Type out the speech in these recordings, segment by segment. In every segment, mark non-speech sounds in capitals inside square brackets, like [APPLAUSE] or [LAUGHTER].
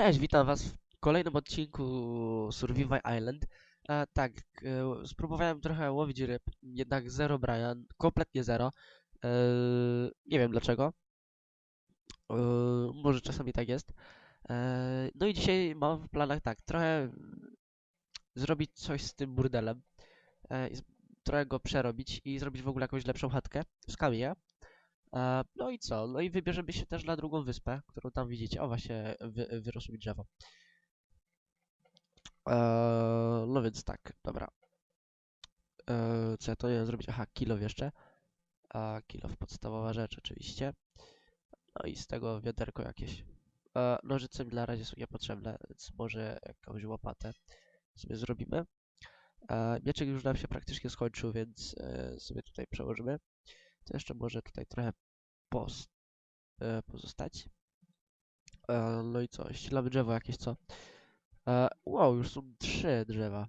Cześć, witam was w kolejnym odcinku Survival Island. E, tak, e, spróbowałem trochę łowić ryb, jednak zero Brian, kompletnie zero. E, nie wiem dlaczego. E, może czasami tak jest. E, no i dzisiaj mam w planach tak, trochę zrobić coś z tym burdelem. E, trochę go przerobić i zrobić w ogóle jakąś lepszą chatkę z. E, no i co? No i wybierzemy się też na drugą wyspę, którą tam widzicie. O, właśnie wy, wyrosło mi drzewo. Eee, no więc tak, dobra. Eee, co ja to nie zrobić? Aha, kilow jeszcze. A kilow podstawowa rzecz oczywiście. No i z tego wiaderko jakieś. Eee, nożyce mi na razie są niepotrzebne, więc może jakąś łopatę sobie zrobimy. Eee, mieczek już nam się praktycznie skończył, więc e, sobie tutaj przełożymy. To jeszcze może tutaj trochę pos, e, pozostać. Eee, no i co? Ścielamy drzewo jakieś, co? E, wow, już są trzy drzewa.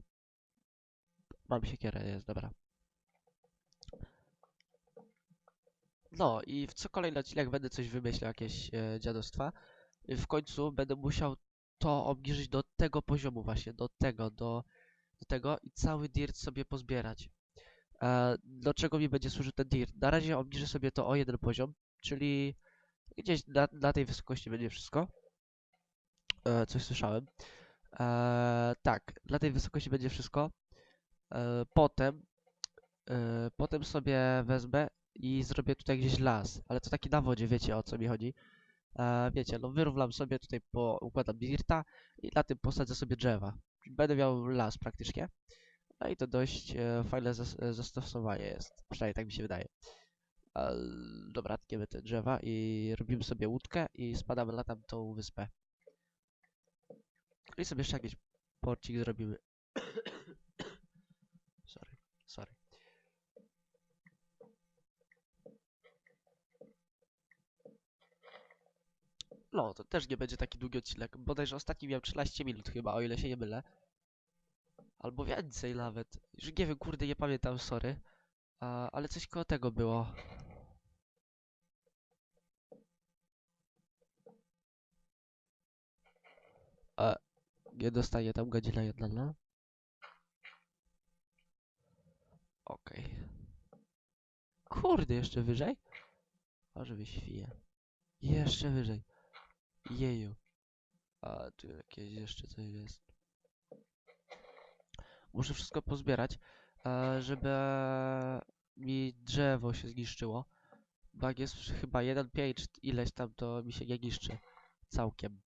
Mam siekierę, jest, dobra. No i w co kolejny odcinek będę coś wymyślał, jakieś e, dziadostwa. I w końcu będę musiał to obniżyć do tego poziomu właśnie, do tego, do, do tego i cały dirt sobie pozbierać. E, do czego mi będzie służył ten dirt? Na razie obniżę sobie to o jeden poziom, czyli gdzieś na, na tej wysokości będzie wszystko. E, coś słyszałem. Eee, tak, dla tej wysokości będzie wszystko. Eee, potem, potem sobie wezmę i zrobię tutaj gdzieś las, ale to taki na wodzie, wiecie o co mi chodzi. Wiecie, no wyrównam sobie tutaj, po, układam dirta i na tym posadzę sobie drzewa. Będę miał las praktycznie. No i to dość e, fajne e, zastosowanie jest, przynajmniej tak mi się wydaje. Dobra, tniemy te drzewa i robimy sobie łódkę i spadamy na tamtą wyspę. I sobie jeszcze jakiś porcik zrobimy. [COUGHS] sorry, sorry. No, to też nie będzie taki długi odcinek. Bodajże ostatni miał 13 minut chyba, o ile się nie mylę. Albo więcej nawet. Już nie wiem, kurde, nie pamiętam, sorry. A, ale coś koło tego było. A, nie dostaje tam godzina jedna, no. Okej. Kurde, jeszcze wyżej? Może wyświję. Jeszcze wyżej. Jeju. A tu jakieś jeszcze coś jest. Muszę wszystko pozbierać, e, żeby mi drzewo się zniszczyło. Jak jest chyba 1.5 ileś tam, to mi się nie niszczy. Całkiem.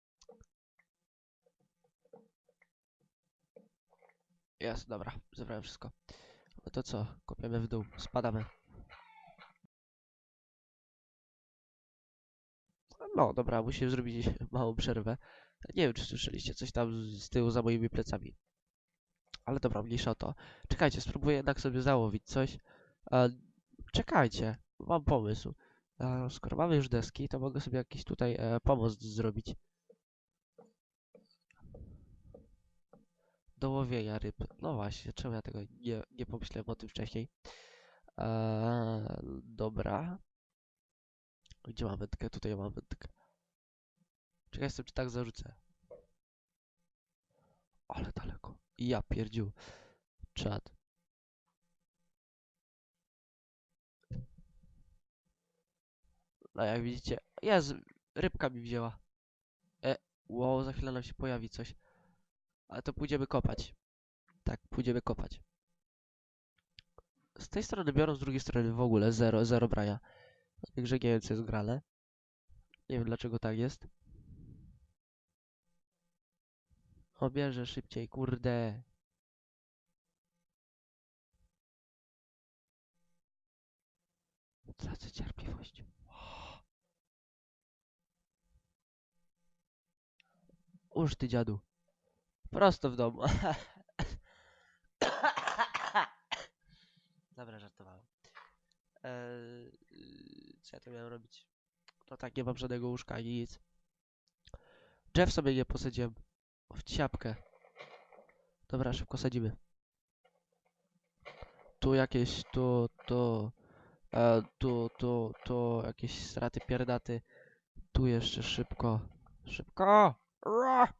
Jest, dobra, zebrałem wszystko. No to co? Kopiemy w dół, spadamy. No, dobra, musimy zrobić małą przerwę. Nie wiem, czy słyszeliście coś tam z tyłu za moimi plecami. Ale dobra, mniejsza o to. Czekajcie, spróbuję jednak sobie załowić coś. E, czekajcie, mam pomysł. E, skoro mamy już deski, to mogę sobie jakiś tutaj e, pomost zrobić. Do łowienia ryb. No właśnie, czemu ja tego nie, nie pomyślałem o tym wcześniej? Eee, dobra. Gdzie mam wędkę? Tutaj mam wędkę. Czekaj, jestem, czy tak zarzucę. Ale daleko. Ja pierdziu. Czad. No jak widzicie, jest, rybka mi wzięła. E, wow, za chwilę nam się pojawi coś. Ale to pójdziemy kopać. Tak, pójdziemy kopać. Z tej strony biorą, z drugiej strony w ogóle zero, zero brania. Także nie wiem co jest grane. Nie wiem dlaczego tak jest. O, bierze szybciej, kurde. Tracę cierpliwość. Uż ty dziadu. Prosto w domu. [COUGHS] Dobra, żartowałem. Eee, co ja to miałem robić? No tak, nie mam żadnego łóżka nic. Drzew sobie nie posadziłem. W ciapkę. Dobra, szybko sadzimy. Tu jakieś, tu, tu, e, tu, tu, tu, jakieś straty pierdaty. Tu jeszcze szybko. Szybko! Ra!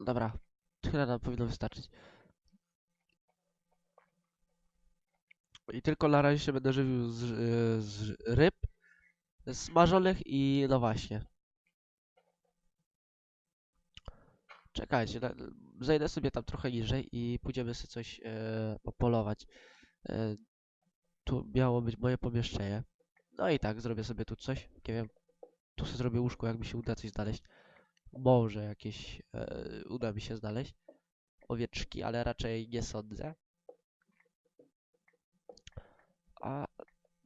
Dobra, tyle nam powinno wystarczyć. I tylko na razie się będę żywił z, y, z ryb smażonych i no właśnie. Czekajcie, zejdę sobie tam trochę niżej i pójdziemy sobie coś e, popolować. E, tu miało być moje pomieszczenie. No i tak, zrobię sobie tu coś. Nie wiem, tu sobie zrobię łóżko, jak mi się uda coś znaleźć. Może jakieś e, uda mi się znaleźć. Owieczki, ale raczej nie sądzę. A,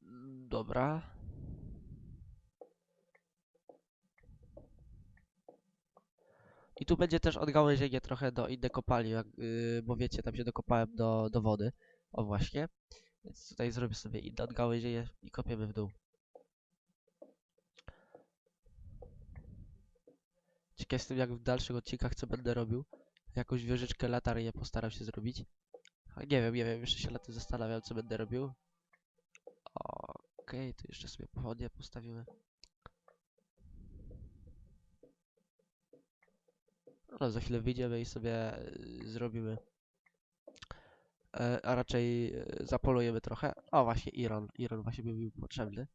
mm, dobra. I tu będzie też odgałęzienie trochę do innej kopalni, jak, yy, bo wiecie, tam się dokopałem do, do wody. O właśnie. Więc tutaj zrobię sobie inne odgałęzienie i kopiemy w dół. Ciekaw jestem, jak w dalszych odcinkach co będę robił. Jakąś wieżyczkę latarnię postaram się zrobić. A nie wiem, nie wiem, jeszcze się na tym zastanawiam, co będę robił. Okej, tu jeszcze sobie pochodnie postawimy. No, za chwilę wyjdziemy i sobie y, zrobimy. E, a raczej y, zapolujemy trochę. O, właśnie, Iron. Iron właśnie był mi potrzebny.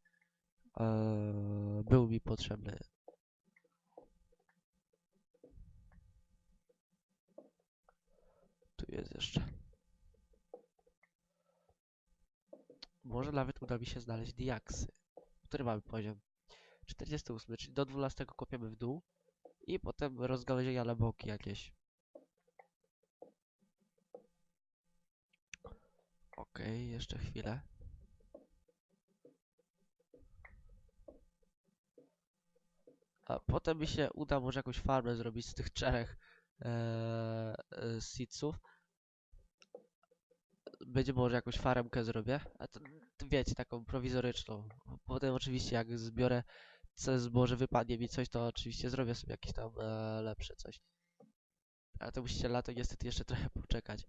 E, był mi potrzebny. Tu jest jeszcze. Może nawet uda mi się znaleźć diaksy. Który mamy poziom? 48, czyli do 12 kopiemy w dół. I potem rozgałęzienia na boki jakieś. Okej, jeszcze chwilę. A potem mi się uda może jakąś farmę zrobić z tych czterech ee, e, seedsów. Będzie może jakąś faremkę zrobię. A to, to wiecie, taką prowizoryczną. Potem oczywiście jak zbiorę co zboże wypadnie mi coś, to oczywiście zrobię sobie jakieś tam e, lepsze coś. Ale to musicie lato niestety jeszcze trochę poczekać.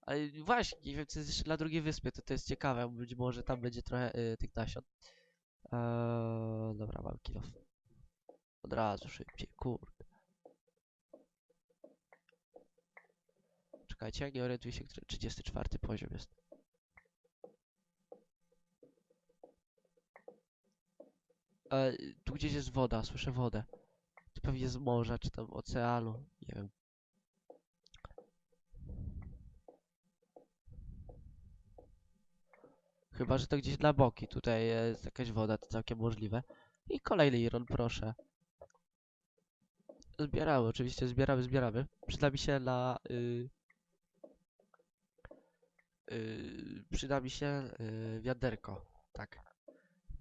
Ale właśnie, nie wiem co jest jeszcze na drugiej wyspie, to to jest ciekawe, być może tam będzie trochę y, tych nasion. Eee, dobra, mam kilof. Od razu szybciej, kurde. Czekajcie, nie orientuję się, który 34 poziom jest. E, tu gdzieś jest woda, słyszę wodę. To pewnie z morza, czy tam oceanu, nie wiem. Chyba, że to gdzieś na boki. Tutaj jest jakaś woda, to całkiem możliwe. I kolejny iron, proszę. Zbieramy, oczywiście, zbieramy, zbieramy. Przyda mi się na... Y... Y... Przyda mi się y... wiaderko, tak.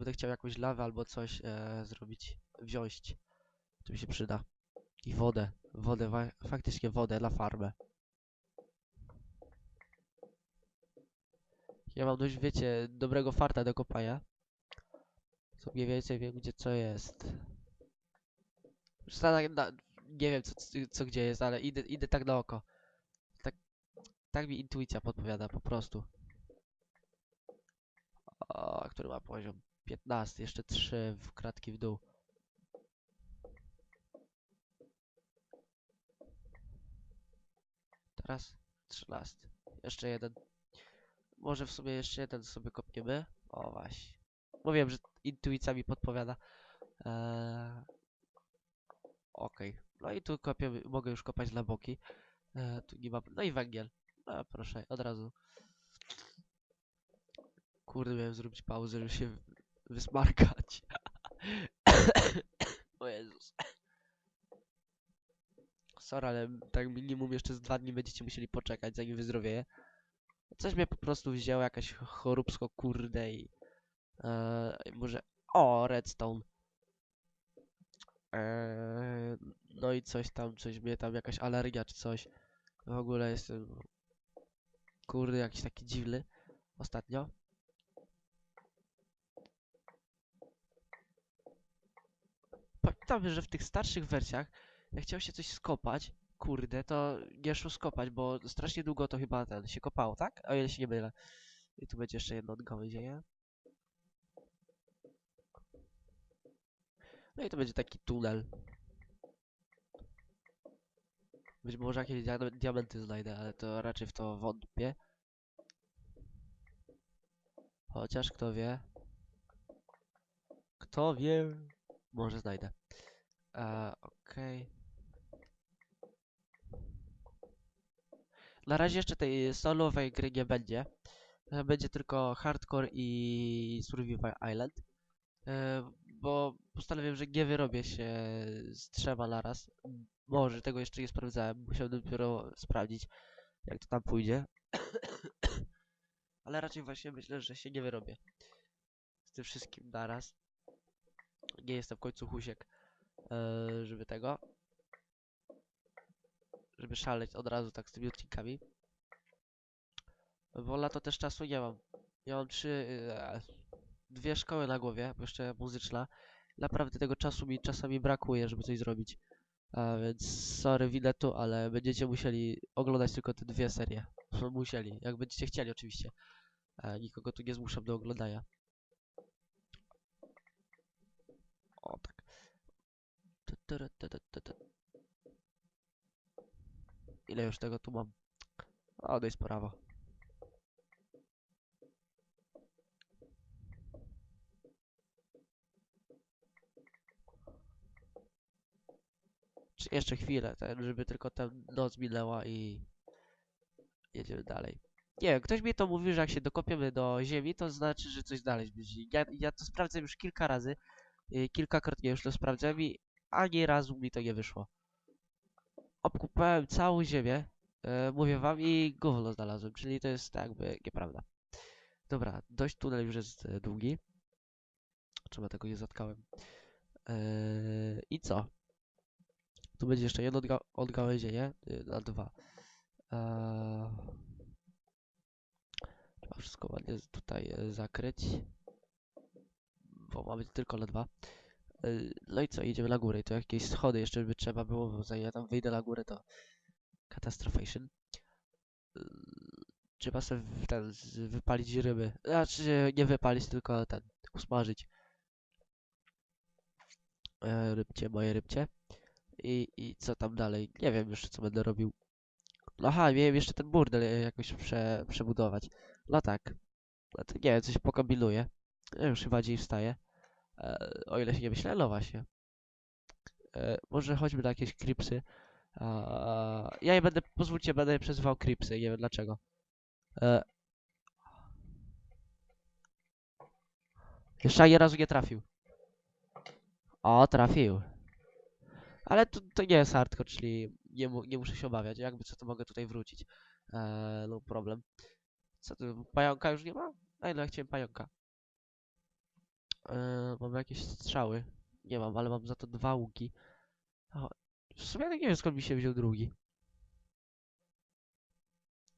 Będę chciał jakąś lawę albo coś e, zrobić, wziąć. To mi się przyda. I wodę, wodę, faktycznie wodę na farmę. Ja mam dość, wiecie, dobrego farta do kopania. Co mniej więcej wiem, gdzie co jest. Na, nie wiem, co, co, co gdzie jest, ale idę, idę tak na oko. Tak, tak mi intuicja podpowiada, po prostu. O, który ma poziom? 15, jeszcze 3 w kratki w dół. Teraz 13. Jeszcze jeden. Może w sumie jeszcze jeden sobie kopniemy. O właśnie. Mówiłem, że intuicja mi podpowiada. Eee... Okej. No i tu kopię, mogę już kopać dla boki. Eee, tu nie ma... No i węgiel. No proszę, od razu. Kurde, miałem zrobić pauzę, żeby się wysmarkać. [COUGHS] o Jezus. Sorry, ale tak minimum jeszcze z dwa dni będziecie musieli poczekać, zanim wyzdrowieję. Coś mnie po prostu wzięło, jakaś choróbsko kurde i... Eee, może... O, redstone. Eee, no i coś tam, coś mnie tam, jakaś alergia czy coś. W ogóle jestem... Kurde, jakiś taki dziwny ostatnio. Pamiętam, że w tych starszych wersjach, jak chciał się coś skopać, kurde, to nie szło skopać, bo strasznie długo to chyba ten się kopało, tak? O ile się nie mylę. I tu będzie jeszcze jedno odgałęzienie. No i to będzie taki tunel. Być może jakieś dia- diamenty znajdę, ale to raczej w to wątpię. Chociaż kto wie. Kto wie? Może znajdę. E, Okej. Na razie jeszcze tej solowej gry nie będzie. E, Będzie tylko Hardcore i Survival Island. E, bo postanowiłem, że nie wyrobię się z trzema naraz. Może tego jeszcze nie sprawdzałem. Musiałbym dopiero sprawdzić, jak to tam pójdzie. [COUGHS] Ale raczej właśnie myślę, że się nie wyrobię z tym wszystkim naraz. Nie jestem w końcu husiek, e, żeby tego. Żeby szaleć od razu tak z tymi odcinkami. Bo na to też czasu nie mam. Ja mam trzy, e, dwie szkoły na głowie, bo jeszcze muzyczna. Naprawdę tego czasu mi czasami brakuje, żeby coś zrobić. A więc sorry Winetu, ale będziecie musieli oglądać tylko te dwie serie. Musieli, jak będziecie chcieli oczywiście. E, nikogo tu nie zmuszam do oglądania. O tak. Ile już tego tu mam? O, jest prawo. Czy jeszcze chwilę, ten, żeby tylko ta noc minęła i jedziemy dalej. Nie ktoś mi to mówi, że jak się dokopiemy do ziemi, to znaczy, że coś znaleźć będzie. Ja, ja to sprawdzam już kilka razy. Y, Kilkakrotnie już to sprawdzałem i ani razu mi to nie wyszło. Obkupałem całą ziemię, e, mówię wam, i gówno znalazłem, czyli to jest jakby nieprawda. Dobra, dość tunel już jest e, długi. Ja tego nie zatkałem? E, I co? Tu będzie jeszcze jedno odga odgałęzienie y, na dwa. Eee, trzeba wszystko ładnie tutaj e, zakryć. Bo mamy tylko na dwa. Y, No i co, idziemy na górę. I to jakieś schody jeszcze by trzeba było, bo zanim ja tam wyjdę na górę, to katastrofation. Y, Trzeba sobie ten, wypalić ryby. Znaczy, nie wypalić, tylko ten, usmażyć. E, Rybcie, moje rybcie. I, I co tam dalej? Nie wiem jeszcze, co będę robił. Aha, miałem jeszcze ten burdel e, jakoś prze, przebudować. No tak. No to nie wiem, coś pokombinuję. Ja już chyba dzień wstaję. E, o ile się nie myślę, no właśnie. E, może chodźmy na jakieś kripsy. A, ja je będę, pozwólcie, będę je przezywał kripsy, nie wiem dlaczego. E, jeszcze ani razu nie trafił. O, trafił. Ale to, to nie jest hardcore, czyli nie, mu, nie muszę się obawiać. Jakby co, to mogę tutaj wrócić. Eee, no problem. Co tu, pająka już nie ma? A ile ja chciałem pająka? Eee, mam jakieś strzały. Nie mam, ale mam za to dwa łuki. O, w sumie nie wiem skąd mi się wziął drugi.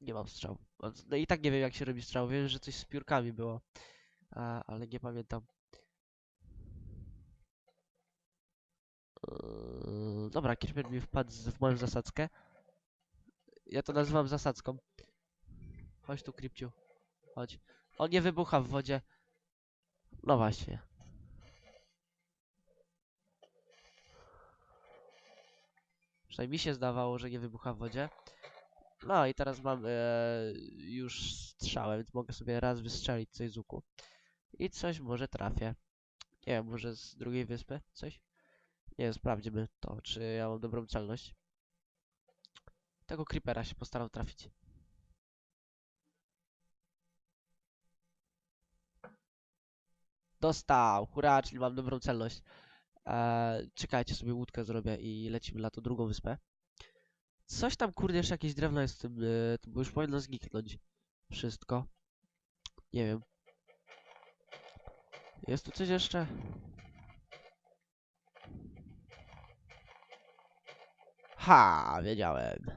Nie mam strzał. No i tak nie wiem jak się robi strzał. Wiem, że coś z piórkami było. A, ale nie pamiętam. Eee, dobra, Creeper mi wpadł w moją zasadzkę. Ja to nazywam zasadzką. Chodź tu, Kripciu. Chodź. On nie wybucha w wodzie. No właśnie. Przynajmniej mi się zdawało, że nie wybucha w wodzie. No i teraz mam e, już strzałę, więc mogę sobie raz wystrzelić coś z łuku. I coś może trafię. Nie wiem, może z drugiej wyspy? Coś? Nie wiem, sprawdzimy to, czy ja mam dobrą celność. Tego creepera się postaram trafić. Dostał! Hurra, czyli mam dobrą celność. Eee, czekajcie, sobie łódkę zrobię i lecimy na tą drugą wyspę. Coś tam, kurde, jeszcze jakieś drewno jest w tym, to bo już powinno zniknąć. Wszystko. Nie wiem. Jest tu coś jeszcze? Ha, wiedziałem.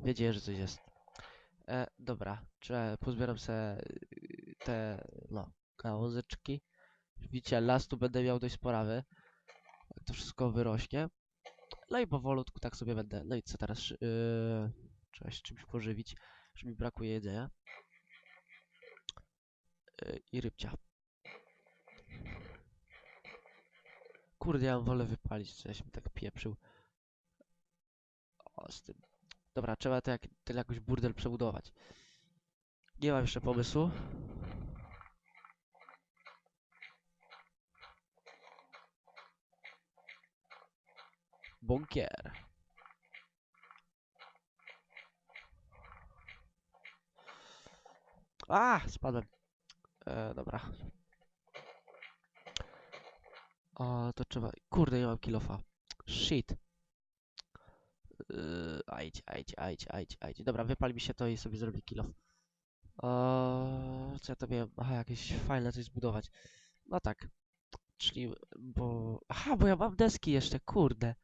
Wiedziałem, że coś jest. E, dobra, czy pozbieram se y, te, no, kałozyczki. Widzicie, las tu będę miał dość sporawy. Jak to wszystko wyrośnie. No i powolutku tak sobie będę. No i co teraz? Yy, trzeba się czymś pożywić, że mi brakuje jedzenia. Yy, I rybcia. Kurde, ja wolę wypalić, co ja się tak pieprzył. O, z tym Dobra, trzeba to jak, ten jakoś burdel przebudować. Nie mam jeszcze pomysłu. Bunkier. A, spadłem. E, dobra. O, to trzeba... Kurde, nie mam kilofa. Shit. Yy, ajdź, ajdź, ajdź, ajdź, ajdź. Dobra, wypal mi się to i sobie zrobię kilof. O, co ja to miałem? Aha, jakieś fajne coś zbudować. No tak. Czyli, bo... Aha, bo ja mam deski jeszcze, kurde.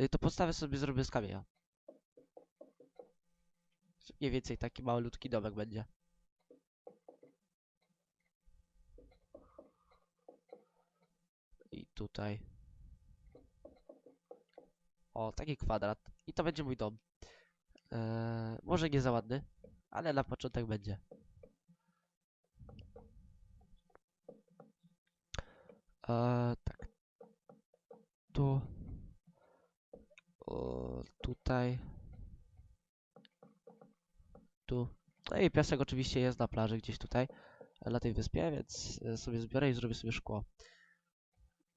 Y, To podstawę sobie zrobię z kamienia. Mniej więcej taki malutki domek będzie. I tutaj. O, taki kwadrat. I to będzie mój dom. Eee, może nie za ładny, ale na początek będzie. Eee, tak. Tu. O, tutaj. Tu. No i piasek oczywiście jest na plaży gdzieś tutaj, na tej wyspie, więc e, sobie zbiorę i zrobię sobie szkło.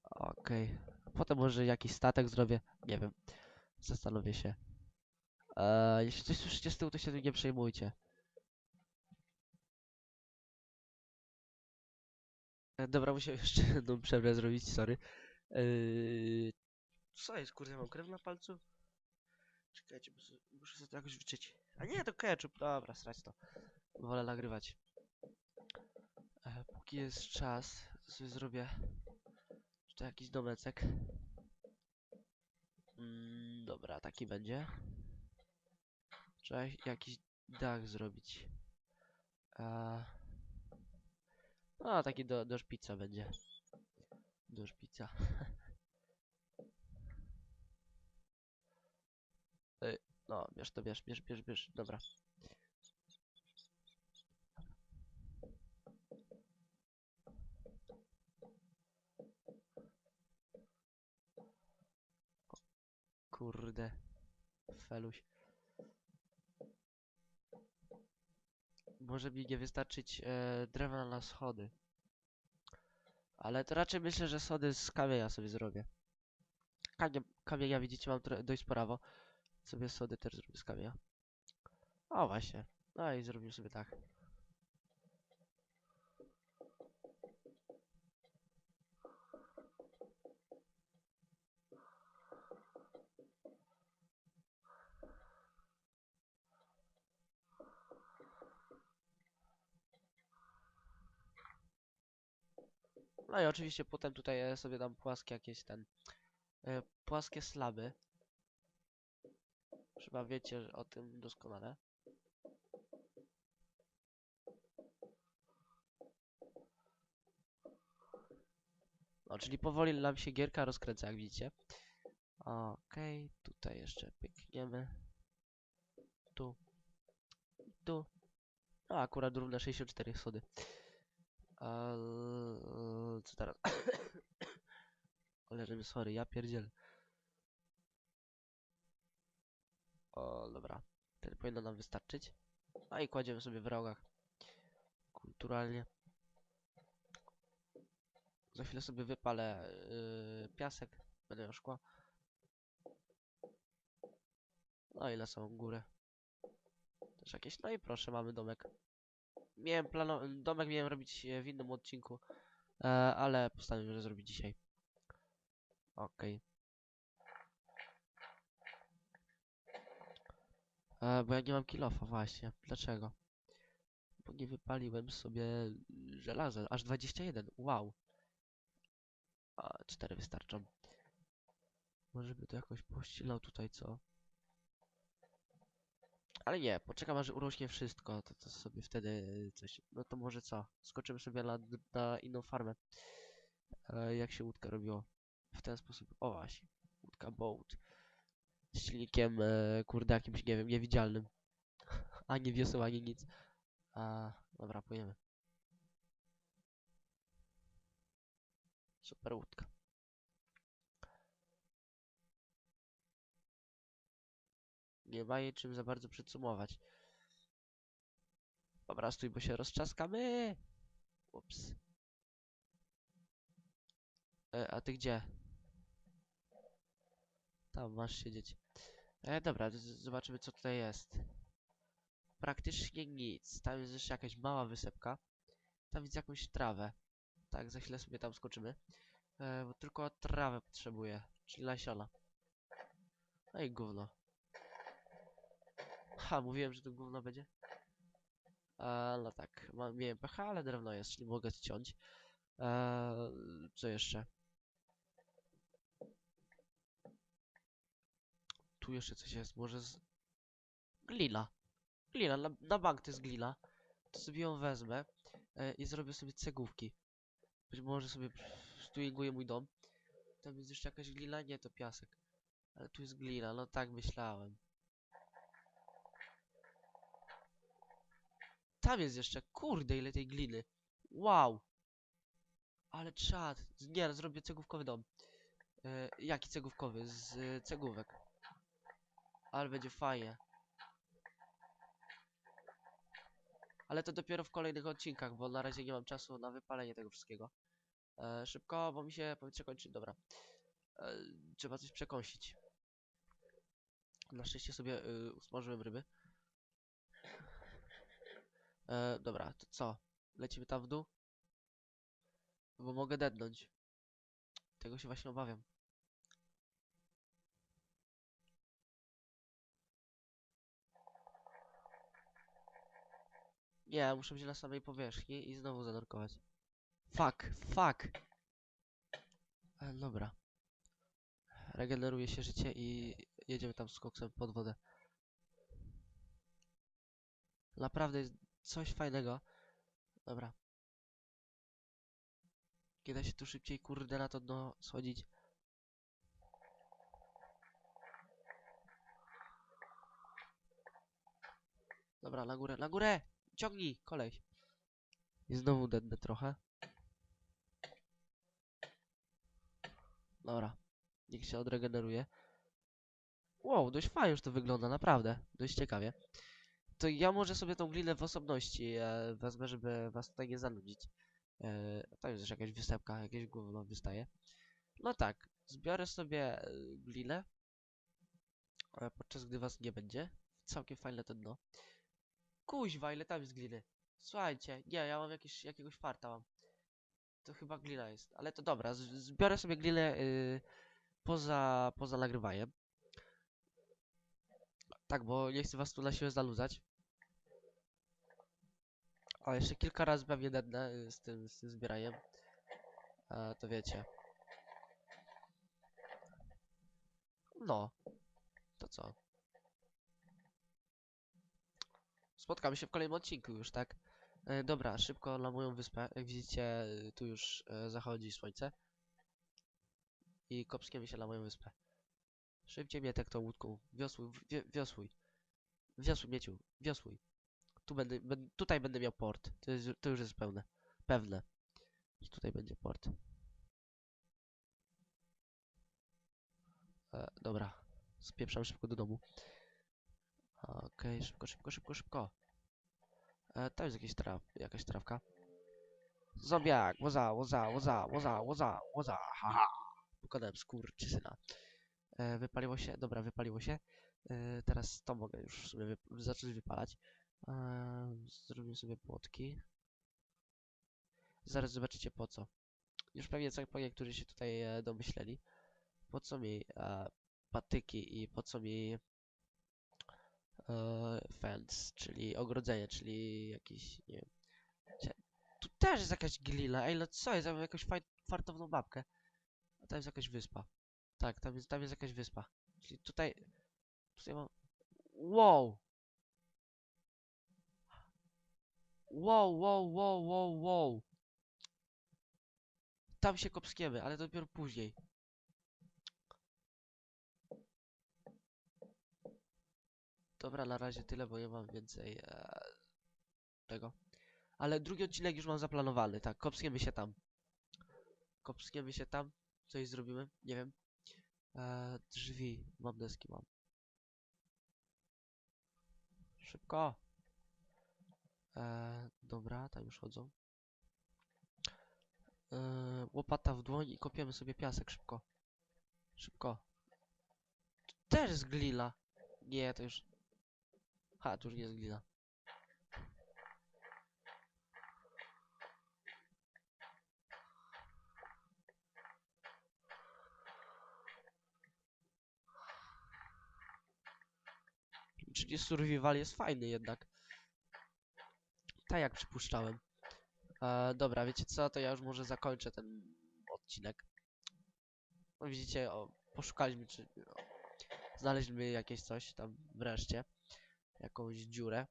Okej. Potem może jakiś statek zrobię, nie wiem. Zastanowię się. Eee, jeśli coś słyszycie z tyłu, to się tym nie przejmujcie. E, Dobra, musiałem [LAUGHS] jeszcze jedną przerwę zrobić, sorry. Eee, co jest, kurde, mam krew na palcu? Czekajcie, muszę, sobie to jakoś wyczyć. A nie, to ketchup, dobra, srać to. Wolę nagrywać. E, póki jest czas, to sobie zrobię jeszcze jakiś domecek. Mm, dobra, taki będzie. Trzeba jakiś dach zrobić. A... No, taki do, do szpica będzie. Do szpica. [LAUGHS] No, bierz to, bierz, bierz, bierz, bierz. Dobra. Kurde. Feluś. Może mi nie wystarczyć e, drewna na schody. Ale to raczej myślę, że schody z kamienia sobie zrobię. Kamie, kamienia widzicie mam dość sprawo. Sobie schody też zrobię z kamienia. O właśnie. No i zrobimy sobie tak. No i oczywiście potem tutaj e, sobie dam płaskie jakieś ten... E, płaskie slaby. Chyba wiecie o tym doskonale. No, czyli powoli nam się gierka rozkręca, jak widzicie. Okej, tutaj jeszcze pykniemy. Tu. Tu. No, akurat równe 64 schody. A, co teraz? [COUGHS] Żeby sorry, ja pierdzielę. O, dobra. Tyle powinno nam wystarczyć. No i kładziemy sobie w rogach. Kulturalnie. Za chwilę sobie wypalę yy, piasek. Będę miał szkła. No i na samą górę. Też jakieś. No i proszę, mamy domek. Miałem plano... Domek miałem robić e, w innym odcinku. E, ale postanowiłem, zrobić dzisiaj. Okej. E, bo ja nie mam kilofa, właśnie. Dlaczego? Bo nie wypaliłem sobie żelaza. Aż 21. Wow. A, 4 wystarczą. Może by to jakoś pościnał tutaj, co? Ale nie, poczekam aż urośnie wszystko, to, to sobie wtedy coś... No to może co? Skoczymy sobie na, na inną farmę. E, jak się łódka robiło? W ten sposób. O właśnie. Łódka boat. Z silnikiem, e, kurde, jakimś, nie wiem, niewidzialnym. [LAUGHS] ani wioseł, ani nic. A, dobra, płyniemy. Super łódka. Nie ma jej czym za bardzo przycumować. Dobra, stój, bo się rozczaskamy. Ups. E, a ty gdzie? Tam masz siedzieć. E, dobra, zobaczymy co tutaj jest. Praktycznie nic. Tam jest jeszcze jakaś mała wysepka. Tam widzę jakąś trawę. Tak, za chwilę sobie tam skoczymy. E, bo tylko trawę potrzebuję, czyli nasiona. No i gówno. Ha, mówiłem, że to gówno będzie. E, no tak, mam, miałem pH, ale drewno jest, czyli mogę ściąć. E, co jeszcze? Tu jeszcze coś jest, może z... Glina. Glina, na, na bank to jest glina. To sobie ją wezmę e, i zrobię sobie cegłówki. Być może sobie stuinguję mój dom. Tam jest jeszcze jakaś glina? Nie, to piasek. Ale tu jest glina, no tak myślałem. Tam jest jeszcze, kurde ile tej gliny. Wow. Ale czad. Nie, zrobię cegłówkowy dom. E, jaki cegłówkowy? Z e, cegłówek. Ale będzie fajnie. Ale to dopiero w kolejnych odcinkach, bo na razie nie mam czasu na wypalenie tego wszystkiego. E, szybko, bo mi się powietrze kończy. Dobra. E, trzeba coś przekąsić. Na szczęście sobie y, usmażyłem ryby. E, dobra, to co? Lecimy tam w dół? Bo mogę dednąć. Tego się właśnie obawiam. Nie, muszę być na samej powierzchni i znowu zanurkować. Fuck, fuck! E, dobra. Regeneruje się życie i jedziemy tam z koksem pod wodę. Naprawdę jest coś fajnego. Dobra. Kiedy się tu szybciej kurde na to dno schodzić. Dobra, na górę, na górę! Ciągnij, koleś. I znowu dednę trochę. Dobra. Niech się odregeneruje. Wow, dość fajnie już to wygląda, naprawdę. Dość ciekawie. To ja może sobie tą glinę w osobności e, wezmę, żeby was tutaj nie zanudzić. E, tam jest też jakaś wysepka, jakieś gówno wystaje. No tak, zbiorę sobie e, glinę, e, podczas gdy was nie będzie. Całkiem fajne to dno. Kuźwa, ile tam jest gliny. Słuchajcie, nie, ja mam jakiś, jakiegoś farta mam. To chyba glina jest, ale to dobra, zbiorę sobie glinę y, poza, poza nagrywaniem. Tak, bo nie chcę was tu na siłę zaludzać. O, jeszcze kilka razy pewnie dednę z tym, z tym zbieraniem. A, to wiecie. No. To co? Spotkamy się w kolejnym odcinku już, tak? E, dobra, szybko na moją wyspę. Jak widzicie, y, tu już e, zachodzi słońce. I kopskiemy się na moją wyspę. Szybciej mnie tak tą łódką. Wiosłuj, wie, wiosłuj. Wiosłuj, mieciu, wiosłuj. Tu będę, tutaj będę miał port. To, jest, to już jest pełne. Pewne. Że tutaj będzie port. E, dobra. Spieprzam szybko do domu. Okej, szybko, szybko, szybko, szybko. E, tam jest jakieś traw, jakaś trawka. Zombiak, łoza, łoza, łoza, łoza, łoza, łoza, haha. Pokonałem skurczysyna. E, wypaliło się, dobra, wypaliło się. E, teraz to mogę już wyp zacząć wypalać. E, zrobimy sobie płotki. Zaraz zobaczycie po co. Już pewnie co po niektórzy się tutaj e, domyśleli. Po co mi patyki i po co mi fence, czyli ogrodzenie, czyli jakiś, nie wiem. Tu też jest jakaś glina, ej, no co jest? Ja mam jakąś fartowną babkę. A tam jest jakaś wyspa. Tak, tam jest, tam jest jakaś wyspa. Czyli tutaj, tutaj mam... Wow! Wow, wow, wow, wow, wow. Tam się kopskiemy, ale dopiero później. Dobra, na razie tyle, bo nie mam więcej e, tego. Ale drugi odcinek już mam zaplanowany, tak, kopskiemy się tam. Kopskiemy się tam, coś zrobimy, nie wiem. E, drzwi, mam deski, mam. szybko. E, dobra, tam już chodzą. E, łopata w dłoń i kopiemy sobie piasek szybko. Szybko. Też jest glina. Nie, to już... Ha, to już nie jest glina. Czyli survival jest fajny jednak. Tak jak przypuszczałem. E, dobra, wiecie co, to ja już może zakończę ten odcinek. No widzicie, o, poszukaliśmy, czy o, znaleźliśmy jakieś coś tam wreszcie. Jakąś dziurę.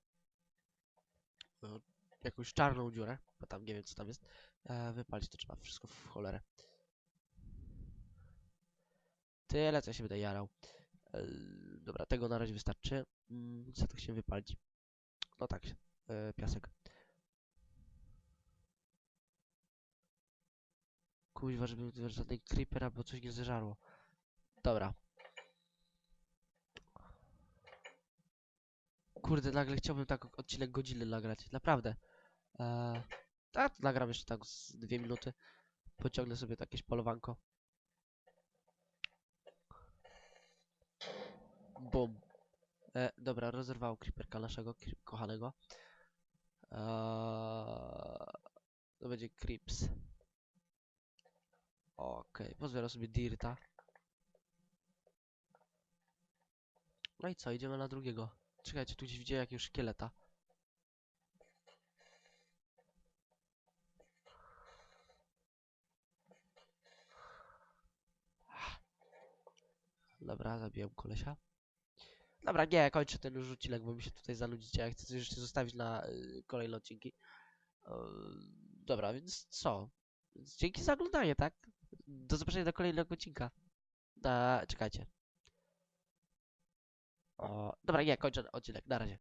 No, jakąś czarną dziurę, bo tam nie wiem co tam jest. E, wypalić to trzeba wszystko w cholerę. Tyle, co się będę jarał. E, dobra, tego na razie wystarczy. Mm, co to się wypalić? No tak, e, piasek. Kuźwa, żeby żadnej creeper albo coś nie zeżarło. Dobra. Kurde, nagle chciałbym tak odcinek godziny nagrać, naprawdę. Eee, a, nagram jeszcze tak z dwie minuty. Pociągnę sobie jakieś polowanko. Bum. E, dobra, rozerwało creeperka naszego kochanego. Eee, to będzie creeps. Okej, pozbieram sobie dirta. No i co, idziemy na drugiego. Czekajcie, tu gdzieś widziałem jakiegoś szkieleta. Dobra, zabiłem kolesia. Dobra, nie, kończę ten już odcinek, bo mi się tutaj zanudzicie. Ja chcę coś jeszcze zostawić na y, kolejne odcinki. Yy, dobra, więc co? Dzięki za oglądanie, tak? Do zobaczenia do kolejnego odcinka. Da, czekajcie. O, dobra, nie, kończę odcinek. Na razie.